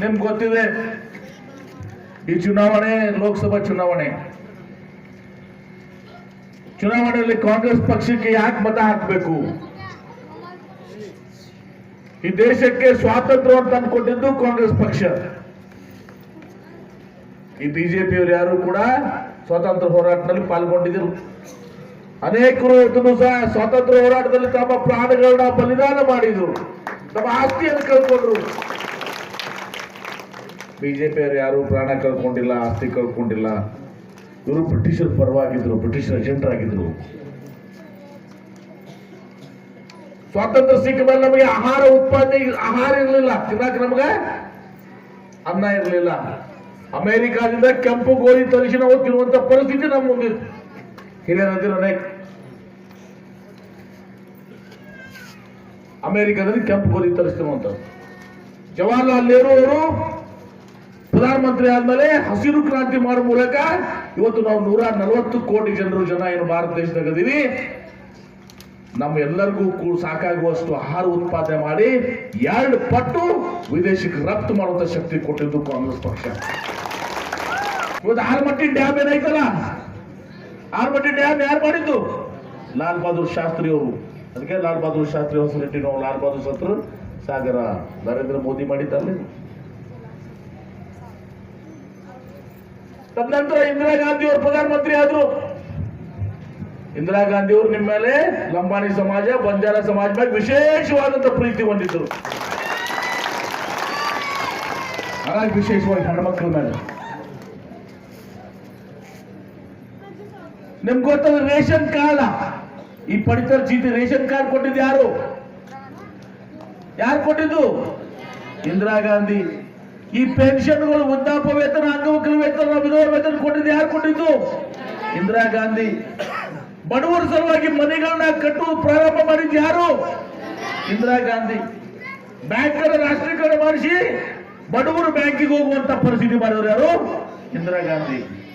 ನಿಮ್ಗೆ ಗೊತ್ತಿದೆ, ಈ ಚುನಾವಣೆ ಲೋಕಸಭಾ ಚುನಾವಣೆ. ಚುನಾವಣೆಯಲ್ಲಿ ಕಾಂಗ್ರೆಸ್ ಪಕ್ಷಕ್ಕೆ ಯಾಕೆ ಮತ ಹಾಕಬೇಕು? ಈ ದೇಶಕ್ಕೆ ಸ್ವಾತಂತ್ರ್ಯ ಅಂತ ಅಂದ್ಕೊಂಡಿದ್ದು ಕಾಂಗ್ರೆಸ್ ಪಕ್ಷ. ಈ ಬಿಜೆಪಿಯವರು ಯಾರು ಕೂಡ ಸ್ವಾತಂತ್ರ್ಯ ಹೋರಾಟದಲ್ಲಿ ಪಾಲ್ಗೊಂಡಿದ್ದರು ಅನೇಕರು ಇದನ್ನು ಸಹ ಸ್ವಾತಂತ್ರ್ಯ ಹೋರಾಟದಲ್ಲಿ ತಮ್ಮ ಪ್ರಾಣಗಳನ್ನ ಬಲಿದಾನ ಮಾಡಿದ್ರು. ತಮ್ಮ ಆಸ್ತಿಯನ್ನು ಕಳ್ಕೊಂಡ್ರು. ಬಿಜೆಪಿಯವರು ಯಾರೂ ಪ್ರಾಣ ಕಳ್ಕೊಂಡಿಲ್ಲ, ಆಸ್ತಿ ಕಳ್ಕೊಂಡಿಲ್ಲ. ಇವರು ಬ್ರಿಟಿಷರ ಪರವಾಗಿದ್ರು ಬ್ರಿಟಿಷರ ಏಜೆಂಟರಾಗಿದ್ದರು ಸ್ವಾತಂತ್ರ್ಯ ಸಿಕ್ಕ ಮೇಲೆ ನಮಗೆ ಆಹಾರ ಉತ್ಪಾದನೆ ಆಹಾರ ಇರಲಿಲ್ಲ. ತಿನ್ನಕ್ಕೆ ನಮಗೆ ಅನ್ನ ಇರಲಿಲ್ಲ. ಅಮೆರಿಕಾದಿಂದ ಕೆಂಪು ಗೋಧಿ ತರಿಸಿ ನಾವು ತಿನ್ನುವಂತ ಪರಿಸ್ಥಿತಿ ನಮ್ಮ ಮುಂದಿತ್ತು ಹಿರಿಯರಂದಿರ ಅನೇಕ ಅಮೆರಿಕದಲ್ಲಿ ಕೆಂಪು ಗೋಧಿ ತರಿಸ್ತಿರುವಂಥದ್ದು ಜವಾಹರ್ಲಾಲ್ ನೆಹರು ಅವರು ಪ್ರಧಾನಮಂತ್ರಿ ಆದ್ಮೇಲೆ ಹಸಿರು ಕ್ರಾಂತಿ ಮಾಡೋ ಮೂಲಕ ಇವತ್ತು ನಾವು ನೂರ ನಲವತ್ತು ಕೋಟಿ ಜನರು ಜನ ಏನು ಭಾರತ ದೇಶದಾಗ ಇದೀವಿ. ನಮ್ಮ ಎಲ್ಲರಿಗೂ ಸಾಕಾಗುವಷ್ಟು ಆಹಾರ ಉತ್ಪಾದನೆ ಮಾಡಿ ಎರಡು ಪಟ್ಟು ವಿದೇಶಕ್ಕೆ ರಫ್ತು ಮಾಡುವಂತ ಶಕ್ತಿ ಕೊಟ್ಟಿದ್ದು ಕಾಂಗ್ರೆಸ್ ಪಕ್ಷ. ಇವತ್ತು ಆರ್ಮಟ್ಟಿ ಡ್ಯಾಮ್ ಏನೈತಲ್ಲ ಆಲ್ಮಟ್ಟಿ ಡ್ಯಾಮ್ ಯಾರು ಮಾಡಿದ್ದು? ಲಾಲ್ ಬಹದ್ದೂರ್ ಶಾಸ್ತ್ರಿ ಅವರು. ಅದಕ್ಕೆ ಲಾಲ್ ಬಹದ್ದೂರ್ ಶಾಸ್ತ್ರಿ ಹೊಸಲಿಟ್ಟಿ ನಾವು ಲಾಲ್ ಬಹದ್ದೂರ್ ಶಾಸ್ತ್ರ ಸಾಗರ ನರೇಂದ್ರ ಮೋದಿ ಮಾಡಿದ್ದಲ್ಲ. ತದನಂತರ ಇಂದಿರಾ ಗಾಂಧಿ ಅವರು ಪ್ರಧಾನಮಂತ್ರಿ ಆದ್ರು. ಇಂದಿರಾ ಗಾಂಧಿ ಅವರು ನಿಮ್ಮ ಮೇಲೆ ಲಂಬಾಣಿ ಸಮಾಜ, ಬಂಜಾರ ಸಮಾಜ ಮೇಲೆ ವಿಶೇಷವಾದಂತ ಪ್ರೀತಿ ಹೊಂದಿದ್ರು. ಹಾಗಾಗಿ ವಿಶೇಷವಾಗಿ ಹೆಣ್ಮಕ್ಳ ಮೇಲೆ. ನಿಮ್ಗೆ ಗೊತ್ತಲ್ಲ ರೇಷನ್ ಕಾರ್ಡ್? ಈ ಪಡಿತರ ಚೀಟಿ ರೇಷನ್ ಕಾರ್ಡ್ ಕೊಟ್ಟಿದ್ದು ಯಾರು? ಯಾರು ಕೊಟ್ಟಿದ್ದು? ಇಂದಿರಾ ಗಾಂಧಿ. ಈ ಪೆನ್ಷನ್ಗಳು ಉದ್ದಾಪ ವೇತನ, ಅಂಗವಿಕಲ ವೇತನ, ವಿಧವಾ ವೇತನ ಕೊಟ್ಟಿದ್ದು ಯಾರು ಕೊಟ್ಟಿದ್ದು? ಇಂದಿರಾ ಗಾಂಧಿ. ಬಡವರ ಸಲುವಾಗಿ ಮನೆಗಳನ್ನ ಕಟ್ಟುವುದು ಪ್ರಾರಂಭ ಮಾಡಿದ್ದು ಯಾರು? ಇಂದಿರಾ ಗಾಂಧಿ. ಬ್ಯಾಂಕ್ಗಳ ರಾಷ್ಟ್ರೀಕರಣ ಮಾಡಿಸಿ ಬಡವರು ಬ್ಯಾಂಕಿಗೆ ಹೋಗುವಂತ ಪರಿಸ್ಥಿತಿ ಮಾಡಿದ್ರು ಯಾರು? ಇಂದಿರಾ ಗಾಂಧಿ.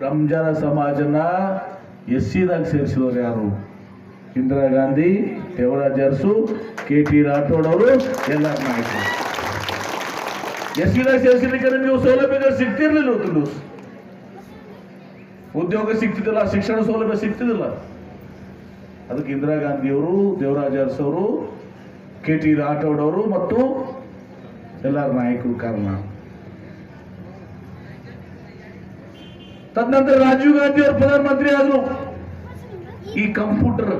ರಂಜಾನ ಸಮಾಜನ ಎಸ್ ಸಿದಾಗ ಸೇರಿಸಿದವರು ಯಾರು? ಇಂದಿರಾ ಗಾಂಧಿ, ದೇವರಾಜ ಅರಸು ಕೆ ಟಿ ರಾಠೋಡ್ ಅವರು ಎಲ್ಲ ನಾಯಕರು ಎಸ್ ಸಿದಾಗ ಸೇರಿಸಲಿಕ್ಕೆ ನೀವು ಸೌಲಭ್ಯಗಳು ಸಿಗ್ತಿರ್ಲಿಲ್ಲ ಇವತ್ತು ಉದ್ಯೋಗ ಸಿಗ್ತಿದ್ದಿಲ್ಲ, ಶಿಕ್ಷಣ ಸೌಲಭ್ಯ ಸಿಗ್ತಿದ್ದಿಲ್ಲ. ಅದಕ್ಕೆ ಇಂದಿರಾ ಗಾಂಧಿಯವರು ದೇವರಾಜ ಅರಸು ಅವರು ಕೆ ಟಿ ರಾಠೋಡ್ ಅವರು ಮತ್ತು ಎಲ್ಲರ ನಾಯಕರು ಕಾರಣ. ತದನಂತರ ರಾಜೀವ್ ಗಾಂಧಿ ಅವರು ಪ್ರಧಾನಮಂತ್ರಿ ಆದರು. ಈ ಕಂಪ್ಯೂಟರ್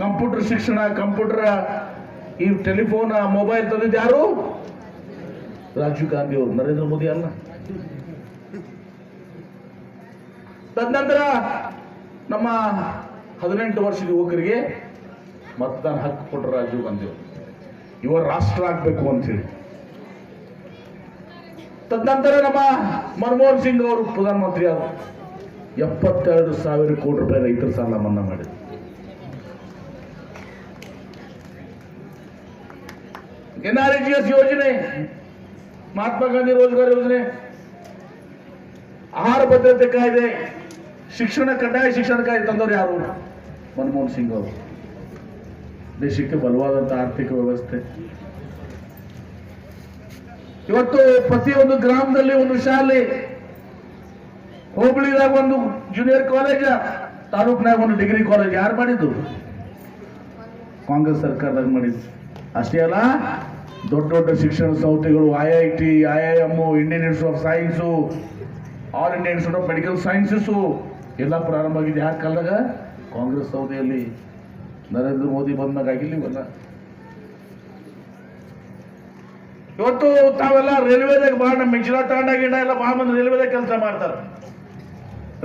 ಕಂಪ್ಯೂಟರ್ ಶಿಕ್ಷಣ, ಕಂಪ್ಯೂಟರ್ ಈ ಟೆಲಿಫೋನ್ ಮೊಬೈಲ್ ತಂದಿದ್ದು ಯಾರು? ರಾಜೀವ್ ಗಾಂಧಿ ಅವರು, ನರೇಂದ್ರ ಮೋದಿ ಅಲ್ಲ. ತದನಂತರ ನಮ್ಮ ಹದಿನೆಂಟು ವರ್ಷದ ಯುವಕರಿಗೆ ಮತದಾನ ಹಕ್ಕು ಕೊಟ್ಟರು ರಾಜೀವ್ ಗಾಂಧಿ ಅವರು. ಇವ ರಾಷ್ಟ್ರ ಆಗ್ಬೇಕು ಅಂತೇಳಿ ತದನಂತರ ನಮ್ಮ ಮನಮೋಹನ್ ಸಿಂಗ್ ಅವರು ಪ್ರಧಾನಮಂತ್ರಿ ಆದರು. ಎಪ್ಪತ್ತೆರಡು ಸಾವಿರ ಕೋಟಿ ರೂಪಾಯಿ ರೈತರ ಸಾಲ ಮನ್ನಾ ಮಾಡಿದ್ರು. ಎನ್ ಆರ್ ಜಿ ಎಸ್ ಯೋಜನೆ, ಮಹಾತ್ಮ ಗಾಂಧಿ ರೋಜ್ಗಾರ್ ಯೋಜನೆ, ಆಹಾರ ಭದ್ರತೆ ಕಾಯ್ದೆ, ಶಿಕ್ಷಣ, ಕಡ್ಡಾಯ ಶಿಕ್ಷಣ ಕಾಯ್ದೆ ತಂದವರು ಯಾರು? ಮನಮೋಹನ್ ಸಿಂಗ್ ಅವರು. ದೇಶಕ್ಕೆ ಬಲವಾದಂತ ಆರ್ಥಿಕ ವ್ಯವಸ್ಥೆ. ಇವತ್ತು ಪ್ರತಿಯೊಂದು ಗ್ರಾಮದಲ್ಲಿ ಒಂದು ಶಾಲೆ, ಹೋಬಳಿದಾಗ ಒಂದು ಜೂನಿಯರ್ ಕಾಲೇಜ ತಾಲೂಕಿನಾಗ ಒಂದು ಡಿಗ್ರಿ ಕಾಲೇಜ್ ಯಾರು ಮಾಡಿದ್ದು? ಕಾಂಗ್ರೆಸ್ ಸರ್ಕಾರದಾಗ ಮಾಡಿದ್ದು. ಅಷ್ಟೇ ಅಲ್ಲ, ದೊಡ್ಡ ದೊಡ್ಡ ಶಿಕ್ಷಣ ಸಂಸ್ಥೆಗಳು I I T I I M Indian institute of science all Indian institute of medical sciences ಎಲ್ಲ ಪ್ರಾರಂಭ ಆಗಿದೆ. ಯಾರ ಕಾಲದಾಗ? ಕಾಂಗ್ರೆಸ್ ಸೌದೆಯಲ್ಲಿ ನರೇಂದ್ರ ಮೋದಿ ಬಂದಾಗ ಆಗಿಲ್ಲ ಇವತ್ತು ತಾವೆಲ್ಲ ರೈಲ್ವೆದಾಗ ಭಾಳ ನಮ್ಮ ಮಿಂಚಿನ ಎಲ್ಲ ಭಾಳ ಮಂದಿ ರೈಲ್ವೆದಾಗ ಕೆಲಸ ಮಾಡ್ತಾರೆ.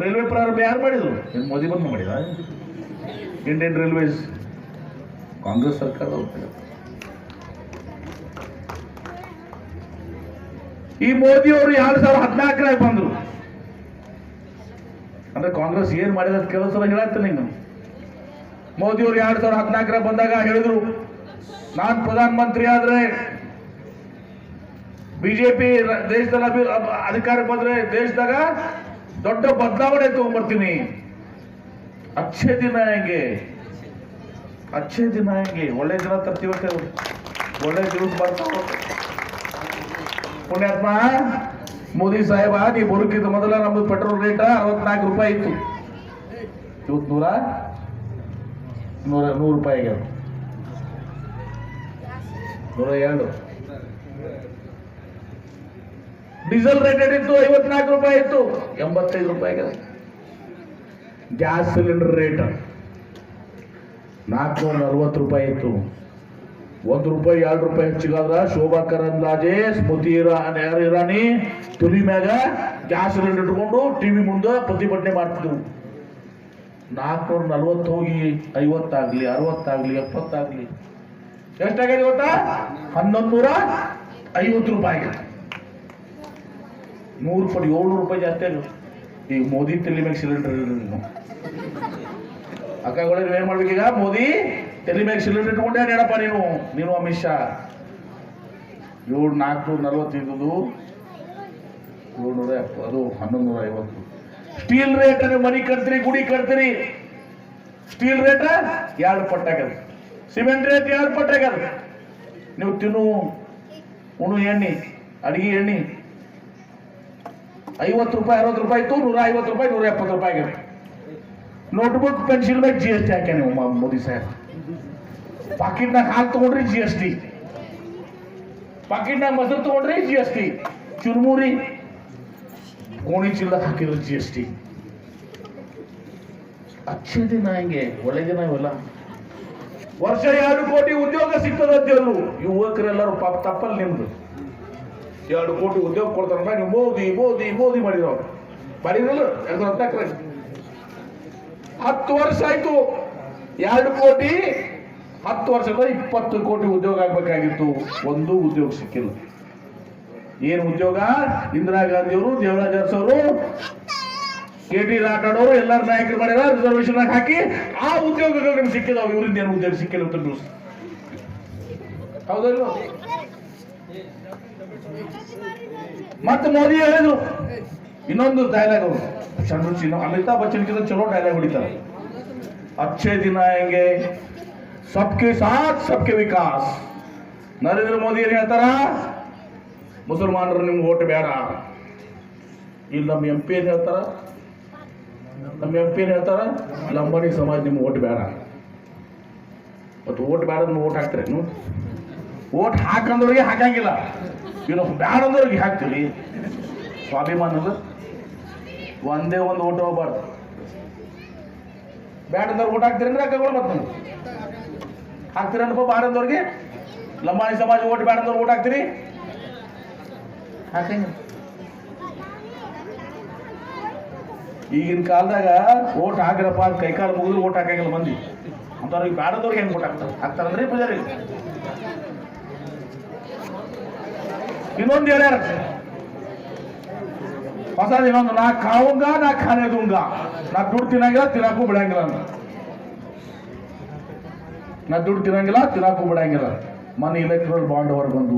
ರೈಲ್ವೆ ಪ್ರಾರಂಭ ಯಾರು ಮಾಡಿದ್ರು? ಏನ್ ಮೋದಿ ಬಂದು ಮಾಡಿದ? ಇಂಡಿಯನ್ ರೈಲ್ವೇಸ್ ಕಾಂಗ್ರೆಸ್ ಸರ್ಕಾರದವ್ರು ಈ ಮೋದಿ ಅವರು ಎರಡ್ ಸಾವಿರದ ಹದಿನಾಲ್ಕರಾಗ ಬಂದ್ರು. ಅಂದ್ರೆ ಕಾಂಗ್ರೆಸ್ ಏನ್ ಮಾಡಿದ ಕೆಲವು ಸಲ ಹೇಳತ್ತೀನಿ ಮೋದಿ ಅವರು ಎರಡ್ ಸಾವಿರದ ಹದಿನಾಲ್ಕರಾಗ ಬಂದಾಗ ಹೇಳಿದ್ರು, ನಾನ್ ಪ್ರಧಾನ ಮಂತ್ರಿ ಆದ್ರೆ ಬಿಜೆಪಿ ದೇಶದಲ್ಲಿ ಅಧಿಕಾರಕ್ಕೆ ಬಂದ್ರೆ ದೇಶದಾಗ ದೊಡ್ಡ ಬದಲಾವಣೆ ತಗೊಂಡ್ಬರ್ತೀನಿ ಅಚ್ಚೆ ದಿನ ಹೆಂಗೆ? ಅಚ್ಚೆ ದಿನ ಹೆಂಗೆ? ಒಳ್ಳೆ ದಿನ ತರ್ತೀವತ್ತೆ ಅವ್ರು ಒಳ್ಳೆ ದಿವಸ ಬರ್ತಾವ. ಪುಣ್ಯಾತ್ಮ, ಮೋದಿ ಸಾಹೇಬ, ನೀ ಬರುಕಿದ ಮೊದಲ ನಮ್ದು ಪೆಟ್ರೋಲ್ ರೇಟ್ ಅರವತ್ನಾಲ್ಕು ರೂಪಾಯಿ ಇತ್ತು. ಇವತ್ತು ನೂರ? ನೂರ, ನೂರು ರೂಪಾಯಿ ಆಗ್ಯಾವ. ನೂರ ಎರಡು. ಡೀಸೆಲ್ ರೇಟ್ ಇತ್ತು ಐವತ್ನಾಲ್ಕು ರೂಪಾಯಿ ಇತ್ತು. ಎಂಬತ್ತೈದು ರೂಪಾಯಿ ಆಗ್ಯದ. ಗ್ಯಾಸ್ ಸಿಲಿಂಡರ್ ರೇಟ್ ನಾಲ್ಕುನೂರ ನಲ್ವತ್ತು ರೂಪಾಯಿ ಇತ್ತು. ಒಂದು ರೂಪಾಯಿ, ಎರಡು ರೂಪಾಯಿ ಹೆಚ್ಚಿಗಾದ್ರ ಶೋಭಾ ಕರಂದ್ಲಾಜೆ ಸ್ಮೃತಿ ಇರಾನಿ ತುಲಿ ಮ್ಯಾಗ ಗ್ಯಾಸ್ ಸಿಲಿಂಡರ್ ಇಟ್ಕೊಂಡು ಟಿವಿ ಮುಂದೆ ಪ್ರತಿಭಟನೆ ಮಾಡ್ತಿದ್ರು. ನಾಲ್ಕುನೂರ ನಲ್ವತ್ತು ಹೋಗಿ ಐವತ್ತಾಗ್ಲಿ ಅರವತ್ತಾಗ್ಲಿ ಎಪ್ಪತ್ತಾಗ್ಲಿ ಎಷ್ಟಾಗಿದೆ ಗೊತ್ತಾ? ಹನ್ನೊಂದು ನೂರ ಐವತ್ತು ರೂಪಾಯಿ ನೂರು ರೂಪಾಯಿ, ಏಳ್ನೂರು ರೂಪಾಯಿ ಜಾಸ್ತಿ ಆಗ ಈಗ ಮೋದಿ ತಲೆ ಮ್ಯಾಗ ಸಿಲಿಂಡರ್ ನೀವು ಏನ್ ಮಾಡ್ಬೇಕೀಗ ಮೋದಿ ತಲೆ ಮ್ಯಾಗ ಸಿಲಿಂಡರ್ ಇಟ್ಕೊಂಡೇ? ಹೇಳಪ್ಪ ನೀನು. ನೀನು ಅಮಿತ್ ಶಾ. ಏಳು ನಾಲ್ಕು ನಲ್ವತ್ತೈದು ಏಳ್ನೂರ ಅದು ಹನ್ನೊಂದು ನೂರ ಐವತ್ತು ಸ್ಟೀಲ್ ರೇಟ್ ನೀವು ಮನಿ ಕಟ್ತೀರಿ ಗುಡಿ ಕಟ್ತೀರಿ ಸ್ಟೀಲ್ ರೇಟ್ ಎರಡು ಪಟ್ಟಾಗದ. ಸಿಮೆಂಟ್ ರೇಟ್ ಎರಡು ಪಟ್ಟಾಗದ. ನೀವು ತಿನ್ನು ಉಣು ಎಣ್ಣೆ, ಅಡಿಗೆ ಎಣ್ಣೆ. ಐವತ್ತು ರೂಪಾಯಿ, ಅರವತ್ತು ರೂಪಾಯಿ ಇತ್ತು ನೂರ ಐವತ್ತು ರೂಪಾಯಿ ನೂರ ಎಪ್ಪತ್ತು ರೂಪಾಯಿ ಆಗಿದೆ. ನೋಟ್ಬುಕ್ ಪೆನ್ಸಿಲ್ ಮೇಲೆ ಜಿ ಎಸ್ ಟಿ ಹಾಕ್ಯ ನೀವು ಮೋದಿ ಸಾಹೇಬ್? ಪಾಕಿಟ್ನಾಗ ಹಾಲು ತಗೊಂಡ್ರಿ ಜಿ ಎಸ್ ಟಿ ಪಾಕಿಟ್ನಾಗ ಮೊಸರು ತಗೊಂಡ್ರಿ ಜಿ ಎಸ್ ಟಿ ಚುರುಮುರಿ ಕೋಣಿ ಚೀಲ ಹಾಕಿದ್ರು ಜಿ ಎಸ್ ಟಿ ಅಚ್ಚೇ ದಿನ ಹಿಂಗೆ ಒಳ್ಳೆ ದಿನ ಇವೆಲ್ಲ. ವರ್ಷ ಎರಡು ಕೋಟಿ ಉದ್ಯೋಗ ಸಿಗ್ತದಂತೇಳು ಯುವಕರೆಲ್ಲರೂ ಪಾಪ ತಪ್ಪಲ್ ನಿಮ್ದು. ಎರಡು ಕೋಟಿ ಉದ್ಯೋಗ ಕೊಡ್ತಾರಂತ ನೀವು ಮೋದಿ ಮೋದಿ ಮೋದಿ ಮಾಡಿರೋ ಮಾಡಿದ್ರಲ್ಲ, ಎರಡು ಹತ್ತಾಕ್ರೆ ಹತ್ತು ವರ್ಷ ಆಯ್ತು. ಎರಡು ಕೋಟಿ ಹತ್ತು ವರ್ಷದ ಇಪ್ಪತ್ತು ಕೋಟಿ ಉದ್ಯೋಗ ಆಗಬೇಕಾಗಿತ್ತು. ಒಂದು ಉದ್ಯೋಗ ಸಿಕ್ಕಿಲ್ಲ. ಏನು ಉದ್ಯೋಗ? ಇಂದಿರಾ ಗಾಂಧಿಯವರು ದೇವರಾಜ್ ಅರಸವರು ಕೆ ಟಿ ರಾಠೋಡವರು ಎಲ್ಲರ ನಾಯಕರು ಮಾಡ್ಯಾರ ರಿಸರ್ವೇಶನ್ ಹಾಕಿ ಆ ಉದ್ಯೋಗಗಳು ನಿಮ್ಗೆ ಸಿಕ್ಕಿದಾವ. ಇವರಿಂದ ಏನು ಉದ್ಯೋಗ ಸಿಕ್ಕಿಲ್ಲ ಅಂತ ನ್ಯೂಸ್ ಹೌದಲ್ವ? ಮತ್ತೆ ಮೋದಿ ಹೇಳಿದ್ರು. ಇನ್ನೊಂದು ಡೈಲಾಗ್ ಅವರು. ಅಮಿತಾ ಅಮಿತಾಬ್ ಬಚ್ಚನ್ಗಿಂತ ಚಲೋ ಡೈಲಾಗ್ ಹೊಡಿತಾರೆ. ಅಚ್ಚೇ ದಿನ ಹೆಂಗೆ ಸಬ್ಕೆ ಸಾಥ್ ಸಬ್ಕೆ ವಿಕಾಸ್ ನರೇಂದ್ರ ಮೋದಿ ಏನು ಹೇಳ್ತಾರ ಮುಸಲ್ಮಾನರು ನಿಮ್ಗೆ ಓಟ್ ಬೇಡ ಇಲ್ಲಿ ನಮ್ಮ ಎಂ ಪಿ ಏನು ಹೇಳ್ತಾರ ನಮ್ಮ ಎಂ ಪಿ ಏನು ಹೇಳ್ತಾರ ಲಂಬಾಣಿ ಸಮಾಜ ನಿಮ್ಗೆ ಓಟ್ ಬೇಡ ಮತ್ತು ಓಟ್ ಬೇಡ ಅಂದ್ರೆ ಓಟ್ ಹಾಕ್ತೀರಿ ನೀವು ಓಟ್ ಹಾಕಂದ್ರಿಗೆ ಹಾಕಂಗಿಲ್ಲ ಇನ್ನು ಬೇಡ ಅಂದ್ರಿಗೆ ಹಾಕ್ತೀವಿ ಸ್ವಾಭಿಮಾನದ ಒಂದೇ ಒಂದು ಓಟ್ ಹೋಗ್ಬಾರ್ದು ಬೇಡ ಅಂದ್ರೆ ಓಟ್ ಹಾಕ್ತೀರಿ ಅಂದ್ರೆ ಹಾಕೋಗಳು ಮತ್ತೆ ಹಾಕ್ತೀರನ್ನಪ್ಪ ಬ್ಯಾಡ ಲಂಬಾಣಿ ಸಮಾಜ ಓಟ್ ಬ್ಯಾಡ ಅಂದವ್ರು ಓಟ್ ಹಾಕ್ತೀರಿ? ಈಗಿನ ಕಾಲದಾಗ ಓಟ್ ಹಾಕಿರಪ್ಪ ಅಂತ ಕೈಕಾಲು ಮುಗಿದ್ರು ಓಟ್ ಹಾಕಂಗಿಲ್ಲ ಮಂದಿ. ಅಂಥವ್ರಿಗೆ ಬ್ಯಾಡದವ್ರಿಗೆ ಹೆಂಗೆ ಓಟ್ ಹಾಕ್ತಾರೆ? ಹಾಕ್ತಾರಂದ್ರೆ ಪೂಜಾರಿ. ಇನ್ನೊಂದು ಹೇಳ್ಯಾರ. ಹೊಸದು ಇನ್ನೊಂದು, ನಾ ಕಾವಂಗ, ನಾ ಖಾನೆ ದುಂಗ. ನಾ ದುಡ್ಡು ತಿನ್ನಂಗಿಲ್ಲ, ತಿನ್ನಕ್ಕೂ ಬಿಡಂಗಿಲ್ಲ ಅಂತ. ನಾ ದುಡ್ಡು ತಿನ್ನಂಗಿಲ್ಲ, ತಿನ್ನಕ್ಕೂ ಬಿಡಂಗಿಲ್ಲ. ಮನೆ ಇಲೆಕ್ಟ್ರಲ್ ಬಾಂಡ್ ಹೊರಗೆ ಬಂದು.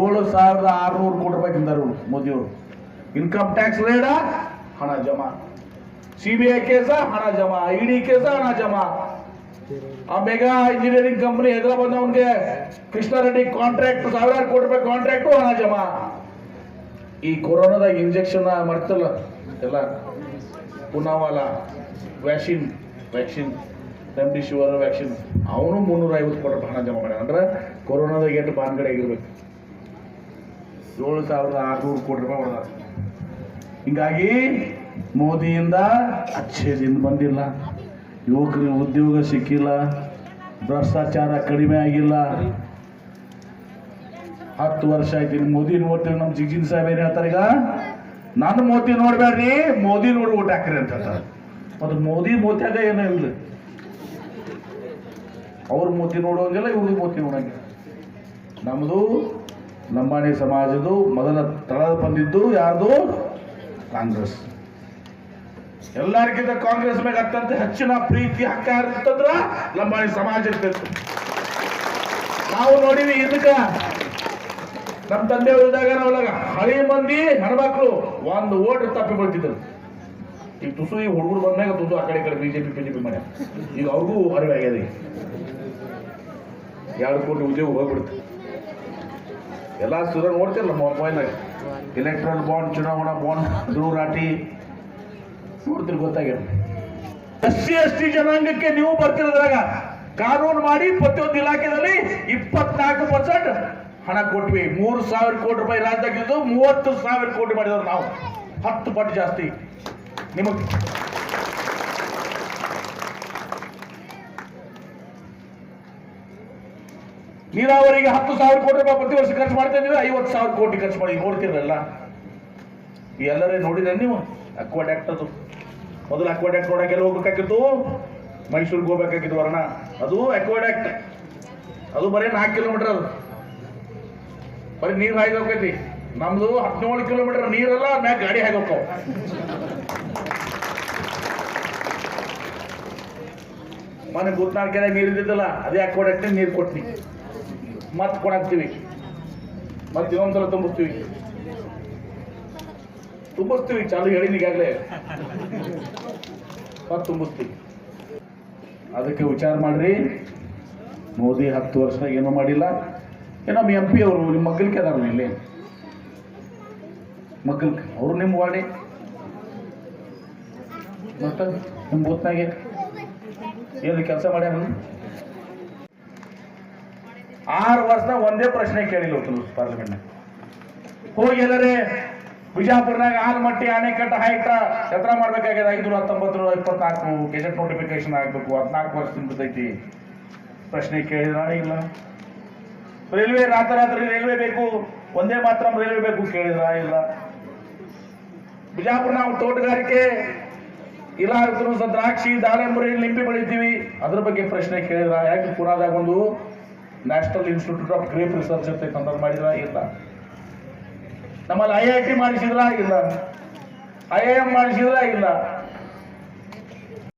ಏಳು ಸಾವಿರದ ಆರುನೂರು ಕೋಟಿ ರೂಪಾಯಿ ತಿಂದರು ಮೋದಿಯವರು. ಇನ್ಕಮ್ ಟ್ಯಾಕ್ಸ್ ರೇಡ, ಹಣ ಜಮಾ. ಸಿ ಬಿ ಐ ಕೇಸ, ಹಣ ಜಮಾ. ಐ ಡಿ ಕೇಸ, ಹಣ ಜಮಾ. ಆ ಮೆಗಾ ಇಂಜಿನಿಯರಿಂಗ್ ಕಂಪನಿ ಹೈದರಾಬಾದ್ ಅವನಿಗೆ ಕೃಷ್ಣಾರೆಡ್ಡಿ ಕಾಂಟ್ರಾಕ್ಟ್ ಸಾವಿರಾರು ಕೋಟಿ ರೂಪಾಯಿ ಕಾಂಟ್ರಾಕ್ಟು ಹಣ ಜಮಾ. ಈ ಕೊರೋನಾದಾಗ ಇಂಜೆಕ್ಷನ್ ಮಾಡ್ತಲ್ಲ ಎಲ್ಲ. Poonawalla vaccine vaccine remdesivir vaccine ಅವನು ಮುನ್ನೂರ ಐವತ್ತು ಕೋಟಿ ಹಣ ಜಮಾ ಮಾಡ್ಯಾನ. ಅಂದ್ರೆ ಕೊರೋನಾದಾಗ ಎಷ್ಟು ಬಾನ್ಗಡೆ ಆಗಿರ್ಬೇಕು. ಏಳು ಸಾವಿರದ ಆರುನೂರು ಕೋಟಿ ರೂಪಾಯಿ ಹೊಡೆದ ಹಿಂಗಾಗಿ ಮೋದಿಯಿಂದ ಅಚ್ಚೇದಿಂದ ಬಂದಿಲ್ಲ. ಯುವಕರಿಗೆ ಉದ್ಯೋಗ ಸಿಕ್ಕಿಲ್ಲ. ಭ್ರಷ್ಟಾಚಾರ ಕಡಿಮೆ ಆಗಿಲ್ಲ. ಹತ್ತು ವರ್ಷ ಆಯ್ತು ಮೋದಿ ನೋಡ್ತೀವಿ ನಮ್ಮ ಜಿಗಿನ್ ಸಾಹೇಬ್ ಏನ್ ಹೇಳ್ತಾರೆ ಈಗ? ನನ್ನ ಮೋದಿ ನೋಡ್ಬೇಡ್ರಿ ಮೋದಿ ನೋಡಿ ಊಟ ಹಾಕ್ರಿ ಅಂತ ಹೇಳ್ತಾರೆ. ಮತ್ತು ಮೋದಿ ಮೋತ್ಯಾಗ ಏನೂ ಇಲ್ಲ ಅವ್ರ ಮೂತಿ ನೋಡೋಂಗಿಲ್ಲ ಇವ್ರಿಗೆ ಮೂತಿ ನೋಡಂಗಿಲ್ಲ ನಮ್ಮದು ಲಂಬಾಣಿ ಸಮಾಜದ್ದು ಮೊದಲ ತಳ ಬಂದಿದ್ದು ಯಾರ್ದು? ಕಾಂಗ್ರೆಸ್. ಎಲ್ಲರಿಗಿಂತ ಕಾಂಗ್ರೆಸ್ ಮೇಲೆ ಅತ್ಯಂತ ಹೆಚ್ಚಿನ ಪ್ರೀತಿ ಹಕ್ಕ ಇರ್ತಂದ್ರ ಲಂಬಾಣಿ ಸಮಾಜ ಇರ್ತಿತ್ತು. ನಾವು ನೋಡಿವಿ ಇದಕ್ಕ ನಮ್ಮ ತಂದೆ ಇದ್ದಾಗ ನಾವಲ್ಲ ಹಳಿ ಮಂದಿ ಹೆಣ್ಮಕ್ಳು ಒಂದು ಓಟ್ ತಪ್ಪಿ ಬೀಳ್ತಿದ್ರು ಈಗ ತುಸು ಈ ಹುಡುಗರು ಬಂದಾಗ ತುಸು ಆ ಕಡೆ ಈ ಕಡೆ ಬಿಜೆಪಿ ಬಿಜೆಪಿ ಮಾಡ್ಯಾರ. ಈಗ ಅವ್ರಿಗೂ ಅರಿವಾಗ್ಯದ ಎರಡು ಕೋಟಿ ಉದ್ಯೋಗ ಹೋಗ್ಬಿಡ್ತು ಎಲ್ಲ ಸುರ ನೋಡ್ತಿಲ್ಲ ಮೊಬೈಲಾಗ ಎಲೆಕ್ಟ್ರಲ್ ಬಾಂಡ್ ಚುನಾವಣಾ ಬಾಂಡ್ ದೂರಾಟಿ ನೋಡ್ತಿರ್ ಗೊತ್ತಾಗ್ಯದ. ಎಸ್ ಸಿ ಎಸ್ ಟಿ ಜನಾಂಗಕ್ಕೆ ನೀವು ಬರ್ತಿರೋದ್ರಾಗ ಕಾನೂನು ಮಾಡಿ ಪ್ರತಿಯೊಂದು ಇಲಾಖೆಯಲ್ಲಿ ಇಪ್ಪತ್ನಾಲ್ಕು ಪರ್ಸೆಂಟ್ ಹಣ ಕೊಟ್ವಿ. ಮೂರು ಸಾವಿರ ಕೋಟಿ ರೂಪಾಯಿ ರಾಜ್ಯದಾಗಿದ್ದು ಮೂವತ್ತು ಸಾವಿರ ಕೋಟಿ ಮಾಡಿದವ್ರು ನಾವು. ಹತ್ತು ಪಟ್ಟು ಜಾಸ್ತಿ. ನಿಮಗೆ ನೀರಾವರಿಗೆ ಹತ್ತು ಸಾವಿರ ಕೋಟಿ ರೂಪಾಯಿ ಪ್ರತಿ ವರ್ಷ ಖರ್ಚು ಮಾಡ್ತಾ ಇದ್ದೀವಿ ಐವತ್ತು ಸಾವಿರ ಕೋಟಿ ಖರ್ಚು ಮಾಡಿ ನೋಡ್ತೀರಲ್ಲ. ಎಲ್ಲರೇ ನೋಡಿದ್ರೆ ನೀವು ಅಕ್ವಾಡ್ಯಾಕ್ಟ್ ಅದು ಮೊದಲು ಅಕ್ವಾಡ್ಯಾಕ್ಟ್ ನೋಡಕ್ಕೆಲ್ಲ ಹೋಗ್ಬೇಕಾಗಿತ್ತು? ಮೈಸೂರಿಗೆ ಹೋಗ್ಬೇಕಾಗಿತ್ತು ವರ್ಣ. ಅದು ಅಕ್ವಾಡ್ಯಾಕ್ಟ್. ಅದು ಬರೀ ನಾಲ್ಕು ಕಿಲೋಮೀಟರ್ ಅದು. ಬರೀ ನೀರು ಹಾಯ್ದು ಹೋಗ್ತೈತಿ ನಮ್ದು ಹದಿನೇಳು ಕಿಲೋಮೀಟರ್ ನೀರಲ್ಲ, ಮ್ಯಾಗ ಗಾಡಿ ಹಾಯ್ದು ಹೋಗ್ತಾವ ಮನೆ ಗುತ್ನಾಡ್ಕೆ ನೀರು ಇದ್ದಿದ್ದಲ್ಲ ಅದೇ ಅಕ್ವಾಡ್ಯಾಕ್ಟ್ ನೀರು ಕೊಡ್ತೀವಿ ಮತ್ತೆ ಕೊಡಾಕ್ತೀವಿ ಮತ್ತೆ ಇನ್ನೊಂದ್ಸಲ ತುಂಬಿಸ್ತೀವಿ. ತುಂಬಿಸ್ತೀವಿ, ಚಾಲು ಹೇಳಿನ ಈಗಾಗಲೇ. ಮತ್ತೆ ತುಂಬಿಸ್ತೀವಿ. ಅದಕ್ಕೆ ವಿಚಾರ ಮಾಡ್ರಿ. ಮೋದಿ ಹತ್ತು ವರ್ಷ ಏನೂ ಮಾಡಿಲ್ಲ. ಏನೋ ನಮ್ಮ ಎಂ ಪಿ ಅವರು ನಿಮ್ಮ ಮಗ್ಗಲ್ಕೆ ಅದಾರ ಇಲ್ಲಿ. ಮಗ್ಗಲ್ಕೆ ಅವರು ನಿಮ್ಮ ವಾಡಿ ಮತ್ತೆ ನಿಮ್ಮ ಬೂತ್ನಾಗೆ? ಏನು ಕೆಲಸ ಮಾಡ್ಯಾರ? ಆರು ವರ್ಷದಾಗ ಒಂದೇ ಪ್ರಶ್ನೆ ಕೇಳಿಲ್ಲ ಪಾರ್ಲಿಮೆಂಟ್ ಹೋಗಿ ಎಲ್ಲರೇ ಬಿಜಾಪುರ್ನಾಗ ಆಲ್ಮಟ್ಟಿ ಅಣೆಕಟ್ಟ ಹಾಯ್ತ ಎತ್ತರ ಮಾಡ್ಬೇಕಾಗ್ಯದ ಐನೂರ ಹತ್ತೊಂಬತ್ತು ಇಪ್ಪತ್ನಾಲ್ಕು ಗೆಜೆಟ್ ನೋಟಿಫಿಕೇಶನ್ ಆಗ್ಬೇಕು, ಹದಿನಾಲ್ಕು ವರ್ಷದಿಂದ ಬಿದ್ದೈತಿ ಪ್ರಶ್ನೆ ಕೇಳಿದ್ರ ಇಲ್ಲ. ರೈಲ್ವೆ ರಾತ್ರಿ ರೈಲ್ವೆ ಬೇಕು, ಒಂದೇ ಮಾತ್ರ ರೈಲ್ವೆ ಬೇಕು ಕೇಳಿದ್ರ ಇಲ್ಲ. ಬಿಜಾಪುರ ನಾವು ತೋಟಗಾರಿಕೆ ಇಲ್ಲ ದ್ರಾಕ್ಷಿ ದಾಳಿಂಬರಿ ಲಿಂಬೆ ಬೆಳಿತೀವಿ ಅದ್ರ ಬಗ್ಗೆ ಪ್ರಶ್ನೆ ಕೇಳಿದ್ರ ಯಾಕೆ ಪುನಾದಾಗ ಒಂದು national institute of grape research ಅಂತ ಕಂಡಕ್ಟ್ ಮಾಡಿದ್ರ? ಇಲ್ಲ. ನಮ್ಮಲ್ಲಿ ಐ ಐ ಟಿ ಮಾಡಿಸಿದ್ರ? ಇಲ್ಲ. ಐ ಐ ಎಂ ಮಾಡಿಸಿದ್ರ? ಇಲ್ಲ.